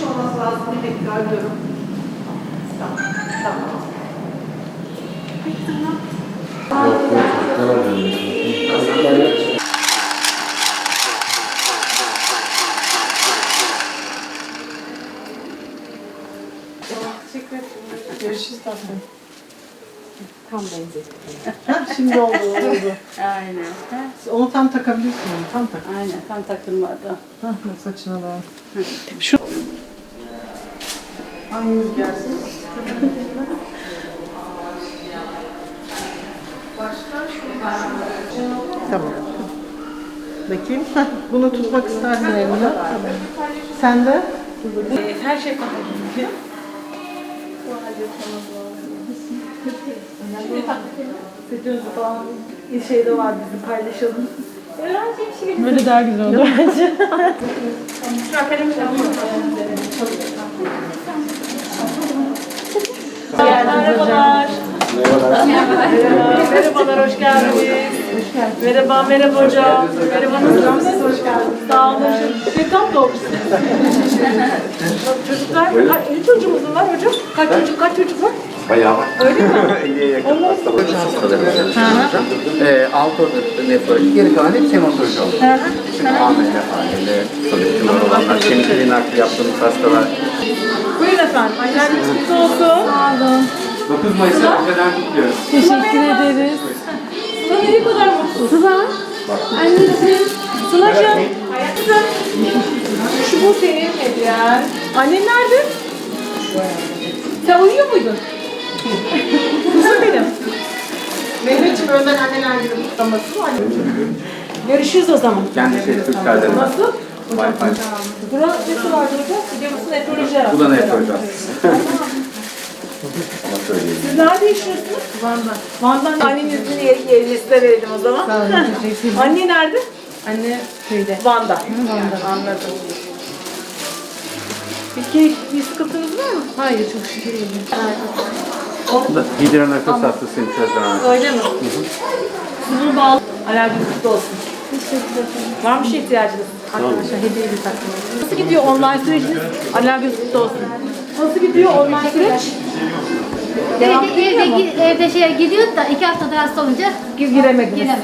çıkmış olması lazım. Bir dakika arıyorum. Tamam. Tamam. Peki tamam. Yok yok alacağım. Teşekkür ederim. Görüşürüz tatlım. Tam benzetti. Şimdi oldu, oldu. Aynen. Onu tam takabilirsin. onu, Tam tak. Aynen. Tam takılmadı. Hah, saçına da. Şu... Hanginiz gelsin? Tamam. Bakayım. Bunu tutmak istersin eline. Sen de? Her şey kapatılıyor. Sıcağız falan. Bir şey de var bizim paylaşalım. Böyle daha güzel olur. Merhabalar. Merhabalar, hoş geldiniz. Merhaba, merhaba hocam. Merhaba, nasılsınız? Hoş geldiniz. Sağ olun. Ne tam doğmuşsunuz. Çocuklar, kaç çocuğumuz var hocam? Kaç çocuk, kaç çocuk var? Bayağı var. Öyle mi? 50'ye yakın hasta var. Ee, alt orta nefroloji, geri kalan hep hematoloji oldu. Şimdi ameliyathanede, solüsyonlar olanlar, kemikleri nakli yaptığımız hastalar. Buyurun efendim. Aylar kutlu olsun. Sağ olun. 9 Mayıs'ı önceden kutluyoruz. Teşekkür ederiz. Sıla ne kadar mutlu. Sıla. Anneciğim. Sıla'cığım. Hayatım. Şu bu senin hediyen. Annen nerede? Sen uyuyor muydun? Kızım benim. Mehmetciğim önden anneler günü kutlaması var. Görüşürüz o zaman. Kendi şey Türk kardeşim. Nasıl? Wi-Fi. Bura nesi var burada? Biliyor musun? Nefroloji arası. Bu Ama söyleyeyim. Siz nerede yaşıyorsunuz? Van'da. Van'dan annenizin yeri, yerini size verelim o zaman. Sağ olun, Anne nerede? Anne köyde. Van'da. Van'da. Anladım. Peki bir sıkıntınız var mı? Hayır çok şükür iyiyim. Hidronefes hastasıyım sözden Öyle mi? Bunu bağlı. Alerjiniz kutlu olsun. Teşekkür ederim. Var mı bir şey ihtiyacınız? Arkadaşlar hediye bir takdim. Nasıl gidiyor online süreciniz? Alerjiniz kutlu olsun. Nasıl gidiyor online süreç? Devam Evde, ediyor mu? evde, evde şeye gidiyordu da iki haftadır hasta olunca Giremediniz. giremedi. Yine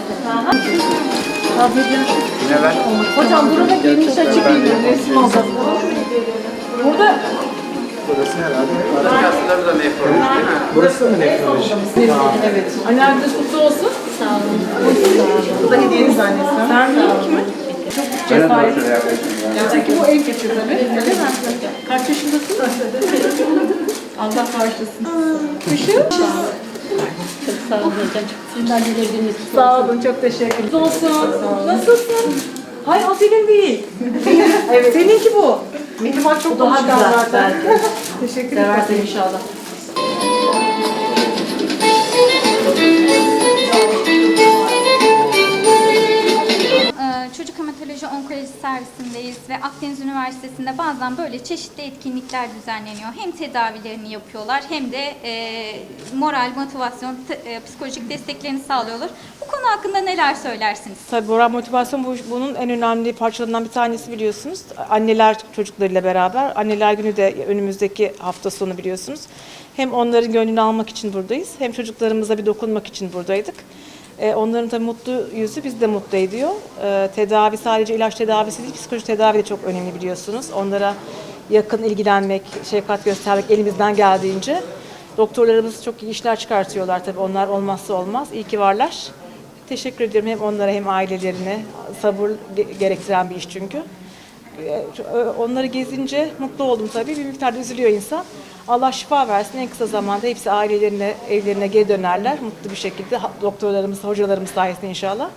ben Hocam burada geniş açık bir resim alacağız. Burada buradaki hastaları da nefroloji değil mi? Burası da mı nefroloji? evet. Alerjiniz kutlu olsun. Sağ olun. Bu da hediyeniz annesi. Sen mi? Kimin? Çok cesaret. Öteki bu en küçüğü tabii. Öyle mi? Kaç yaşındasın? Allah bağışlasın. Kışın? Sağ olun hocam. Sizin anneleriniz. Sağ olun, çok teşekkür ederim. olsun. Nasılsın? Hayır o senin değil. evet. Seninki bu. Benim çok daha güzel zaten. teşekkür ederim. Seversen inşallah. Servisindeyiz ve Akdeniz Üniversitesi'nde bazen böyle çeşitli etkinlikler düzenleniyor. Hem tedavilerini yapıyorlar hem de e, moral, motivasyon, e, psikolojik desteklerini sağlıyorlar. Bu konu hakkında neler söylersiniz? Tabii moral motivasyon bu, bunun en önemli parçalarından bir tanesi biliyorsunuz. Anneler çocuklarıyla beraber. Anneler günü de önümüzdeki hafta sonu biliyorsunuz. Hem onların gönlünü almak için buradayız hem çocuklarımıza bir dokunmak için buradaydık. Ee, onların tabii mutlu yüzü bizi de mutlu ediyor. Ee, tedavi sadece ilaç tedavisi değil, psikolojik tedavi de çok önemli biliyorsunuz. Onlara yakın ilgilenmek, şefkat göstermek elimizden geldiğince. Doktorlarımız çok iyi işler çıkartıyorlar tabii. Onlar olmazsa olmaz. İyi ki varlar. Teşekkür ediyorum hem onlara hem ailelerine. Sabır ge- gerektiren bir iş çünkü. Ee, Onları gezince mutlu oldum tabii. Bir miktarda üzülüyor insan. Allah şifa versin. En kısa zamanda hepsi ailelerine, evlerine geri dönerler. Mutlu bir şekilde. Doktorlarımız, hocalarımız sayesinde inşallah.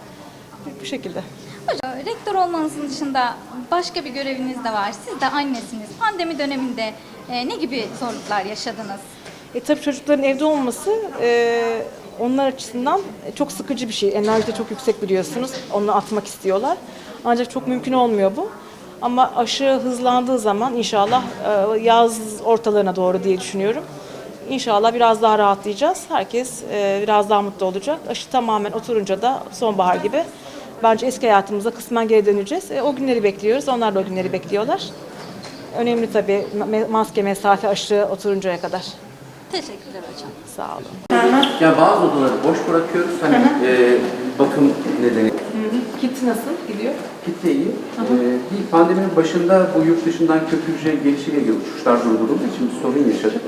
Bu şekilde. Hocam, rektör olmanızın dışında başka bir göreviniz de var. Siz de annesiniz. Pandemi döneminde e, ne gibi zorluklar yaşadınız? E tabii çocukların evde olması e, onlar açısından çok sıkıcı bir şey. Enerji de çok yüksek biliyorsunuz. Onu atmak istiyorlar. Ancak çok mümkün olmuyor bu. Ama aşı hızlandığı zaman inşallah e, yaz ortalarına doğru diye düşünüyorum. İnşallah biraz daha rahatlayacağız. Herkes e, biraz daha mutlu olacak. Aşı tamamen oturunca da sonbahar gibi bence eski hayatımıza kısmen geri döneceğiz. E, o günleri bekliyoruz. Onlar da o günleri bekliyorlar. Önemli tabii maske, mesafe, aşı oturuncaya kadar. Teşekkürler hocam. Sağ olun. Ya bazı odaları boş bırakıyoruz. Hani e, bakım nedeni. Kit nasıl gidiyor? Kitle iyi. E, bir pandeminin başında bu yurt dışından kök hücre gelişiyle ilgili uçuşlar durdurulduğu için bir sorun yaşadık.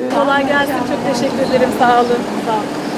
E, Kolay gelsin. Çok teşekkür ederim. Sağ olun. Sağ olun.